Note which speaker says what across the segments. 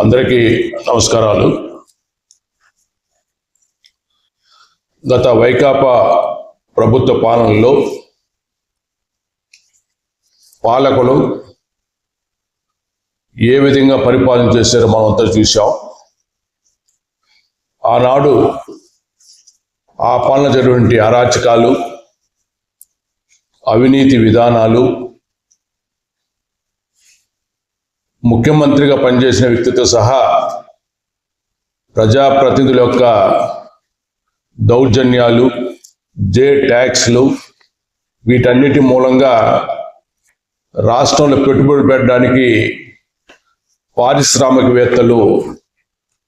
Speaker 1: అందరికీ నమస్కారాలు. గత వైకాపా ప్రభుత్వ పాలనలో పాలకులు ఏ విధంగా పరిపాలన చేశారో మనం అంతా చూసాం ఆనాడు ఆ పాలన జరిగినటువంటి అరాచకాలు అవినీతి విధానాలు ముఖ్యమంత్రిగా పనిచేసిన వ్యక్తితో సహా ప్రజాప్రతినిధుల యొక్క దౌర్జన్యాలు జే ట్యాక్స్లు వీటన్నిటి మూలంగా రాష్ట్రంలో పెట్టుబడి పెట్టడానికి పారిశ్రామికవేత్తలు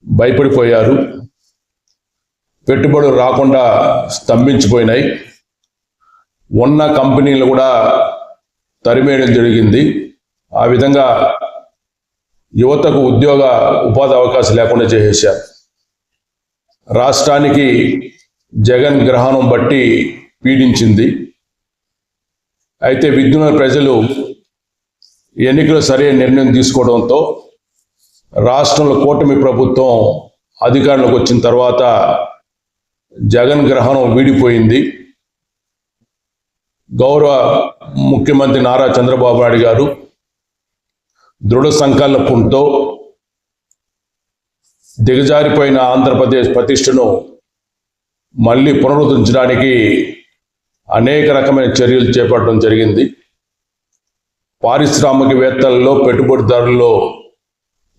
Speaker 1: భయపడిపోయారు. పెట్టుబడులు రాకుండా స్తంభించిపోయినాయి. ఉన్న కంపెనీలు కూడా తరిమేయడం జరిగింది. ఆ విధంగా యువతకు ఉద్యోగ ఉపాధి అవకాశం లేకుండా చేసేశారు. రాష్ట్రానికి జగన్ గ్రహణం బట్టి పీడించింది. అయితే విద్యున్న ప్రజలు ఎన్నికలు సరైన నిర్ణయం తీసుకోవడంతో రాష్ట్రంలో కూటమి ప్రభుత్వం అధికారంలోకి వచ్చిన తర్వాత జగన్ గ్రహణం వీడిపోయింది. గౌరవ ముఖ్యమంత్రి నారా చంద్రబాబు నాయుడు గారు దృఢ సంకల్పంతో దిగజారిపోయిన ఆంధ్రప్రదేశ్ ప్రతిష్టను మళ్ళీ పునరుద్ధరించడానికి అనేక రకమైన చర్యలు చేపట్టడం జరిగింది. పారిశ్రామికవేత్తలలో పెట్టుబడిదారుల్లో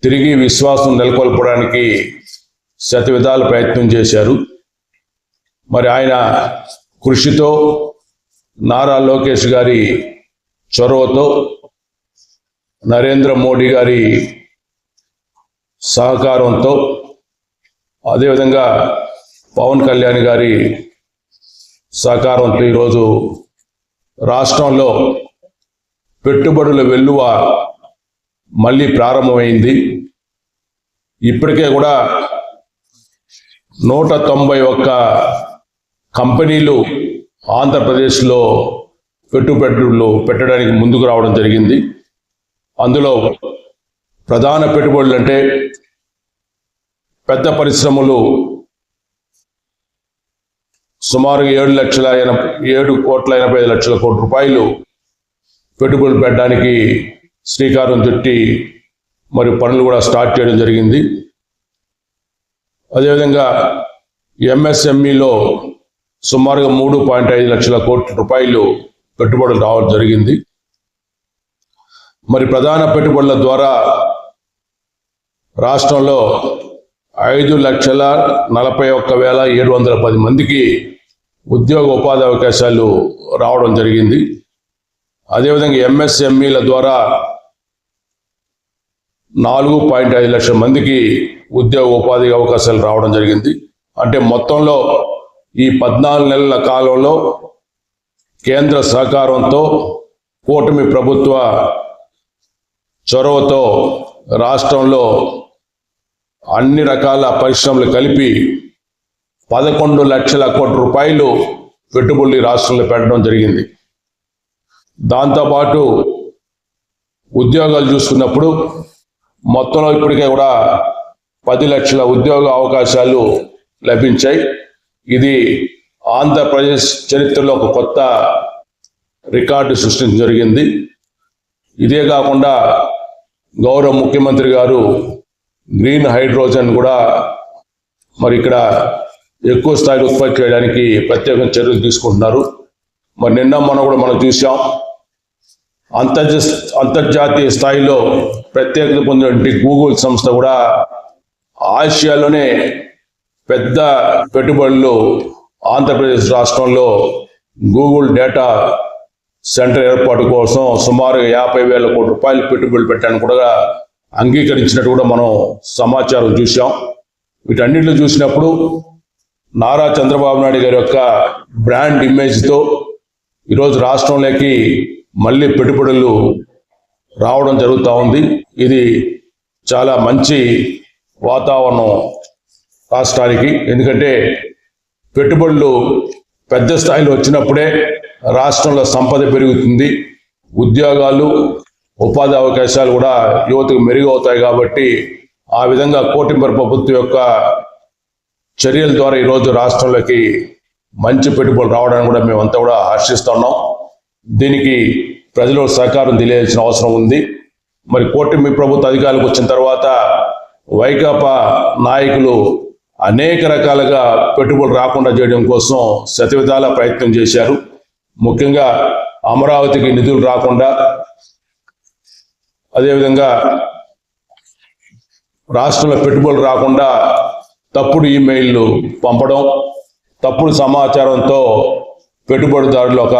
Speaker 1: తిరిగి విశ్వాసం నెలకొల్పడానికి శతవిధాల ప్రయత్నం చేశారు. మరి ఆయన కృషితో నారా లోకేష్ గారి చొరవతో నరేంద్ర మోడీ గారి సహకారంతో అదేవిధంగా పవన్ కళ్యాణ్ గారి సహకారంతో ఈరోజు రాష్ట్రంలో పెట్టుబడుల వెల్లువ మళ్ళీ ప్రారంభమైంది. ఇప్పటికే కూడా నూట తొంభై ఒక్క కంపెనీలు ఆంధ్రప్రదేశ్లో పెట్టుబడులు పెట్టడానికి ముందుకు రావడం జరిగింది. అందులో ప్రధాన పెట్టుబడులు అంటే పెద్ద పరిశ్రమలు సుమారు ఏడు లక్షల ఎనభై ఏడు కోట్ల ఎనభై ఐదు లక్షల కోట్ల రూపాయలు పెట్టుబడులు పెట్టడానికి శ్రీకారం చుట్టి మరి పనులు కూడా స్టార్ట్ చేయడం జరిగింది. అదేవిధంగా ఎంఎస్ఎంఈలో సుమారుగా మూడు పాయింట్ ఐదు లక్షల కోట్ల రూపాయలు పెట్టుబడులు రావడం జరిగింది. మరి ప్రధాన పెట్టుబడుల ద్వారా రాష్ట్రంలో ఐదు లక్షల నలభై ఒక్క వేల ఏడు వందల పది మందికి ఉద్యోగ ఉపాధి అవకాశాలు రావడం జరిగింది. అదేవిధంగా ఎంఎస్ఎంఈల ద్వారా నాలుగు పాయింట్ ఐదు లక్షల మందికి ఉద్యోగ ఉపాధి అవకాశాలు రావడం జరిగింది. అంటే మొత్తంలో ఈ పద్నాలుగు నెలల కాలంలో కేంద్ర సహకారంతో కూటమి ప్రభుత్వ చొరవతో రాష్ట్రంలో అన్ని రకాల పరిశ్రమలు కలిపి పదకొండు లక్షల కోట్ల రూపాయలు పెట్టుబడులు రాష్ట్రంలో పెట్టడం జరిగింది. దాంతోపాటు ఉద్యోగాలు చూసుకున్నప్పుడు మొత్తంలో ఇప్పటికే కూడా పది లక్షల ఉద్యోగ అవకాశాలు లభించాయి. ఇది ఆంధ్రప్రదేశ్ చరిత్రలో ఒక కొత్త రికార్డు సృష్టించడం జరిగింది. ఇదే కాకుండా గౌరవ ముఖ్యమంత్రి గారు గ్రీన్ హైడ్రోజన్ కూడా మరి ఇక్కడ ఎక్కువ స్థాయిలో ఉత్పత్తి చేయడానికి ప్రత్యేక చర్యలు తీసుకుంటున్నారు. మరి నిన్న మనం కూడా మనం చూసాం అంతర్జ అంతర్జాతీయ స్థాయిలో ప్రత్యేకత పొందినటువంటి గూగుల్ సంస్థ కూడా ఆసియాలోనే పెద్ద పెట్టుబడులు ఆంధ్రప్రదేశ్ రాష్ట్రంలో గూగుల్ డేటా సెంటర్ ఏర్పాటు కోసం సుమారుగా యాభై వేల కోట్ల రూపాయలు పెట్టుబడులు పెట్టాను కూడా అంగీకరించినట్టు కూడా మనం సమాచారం చూసాం వీటన్నిటిలో చూసినప్పుడు నారా చంద్రబాబు నాయుడు గారి యొక్క బ్రాండ్ ఇమేజ్తో ఈరోజు రాష్ట్రంలోకి మళ్ళీ పెట్టుబడులు రావడం జరుగుతూ ఉంది. ఇది చాలా మంచి వాతావరణం రాష్ట్రానికి. ఎందుకంటే పెట్టుబడులు పెద్ద స్థాయిలో వచ్చినప్పుడే రాష్ట్రంలో సంపద పెరుగుతుంది. ఉద్యోగాలు ఉపాధి అవకాశాలు కూడా యువతకు మెరుగవుతాయి కాబట్టి ఆ విధంగా కోటింబర్ ప్రభుత్వం యొక్క చర్యల ద్వారా ఈరోజు రాష్ట్రంలోకి మంచి పెట్టుబడులు రావడానికి కూడా మేమంతా కూడా హర్షిస్తున్నాం దీనికి ప్రజలు సహకారం తెలియాల్సిన అవసరం ఉంది. మరి కూటమి ప్రభుత్వ అధికారులకు వచ్చిన తర్వాత వైకాపా నాయకులు అనేక రకాలుగా పెట్టుబడులు రాకుండా చేయడం కోసం శతవిధాల ప్రయత్నం చేశారు. ముఖ్యంగా అమరావతికి నిధులు రాకుండా అదేవిధంగా రాష్ట్రంలో పెట్టుబడులు రాకుండా తప్పుడు ఈమెయిల్లు పంపడం తప్పుడు సమాచారంతో పెట్టుబడిదారులు ఒక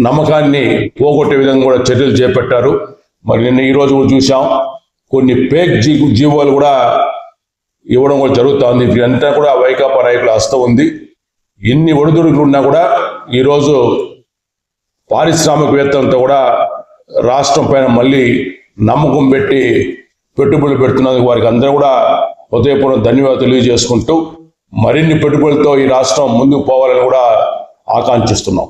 Speaker 1: నమ్మకాన్ని పోగొట్టే విధంగా కూడా చర్యలు చేపట్టారు. మరి నిన్న ఈ రోజు కూడా చూసాం కొన్ని పేక్ జీ జీవోలు కూడా ఇవ్వడం కూడా జరుగుతోంది. ఇదంతా కూడా వైకాపా నాయకుల హస్తం ఉంది. ఎన్ని ఒడిదుడుకులు ఉన్నా కూడా ఈరోజు పారిశ్రామికవేత్తలతో కూడా రాష్ట్రం పైన మళ్ళీ నమ్మకం పెట్టి పెట్టుబడులు పెడుతున్నందుకు వారికి అందరూ కూడా హృదయపూర్వక ధన్యవాదాలు తెలియజేసుకుంటూ మరిన్ని పెట్టుబడులతో ఈ రాష్ట్రం ముందుకు పోవాలని కూడా ఆకాంక్షిస్తున్నాం.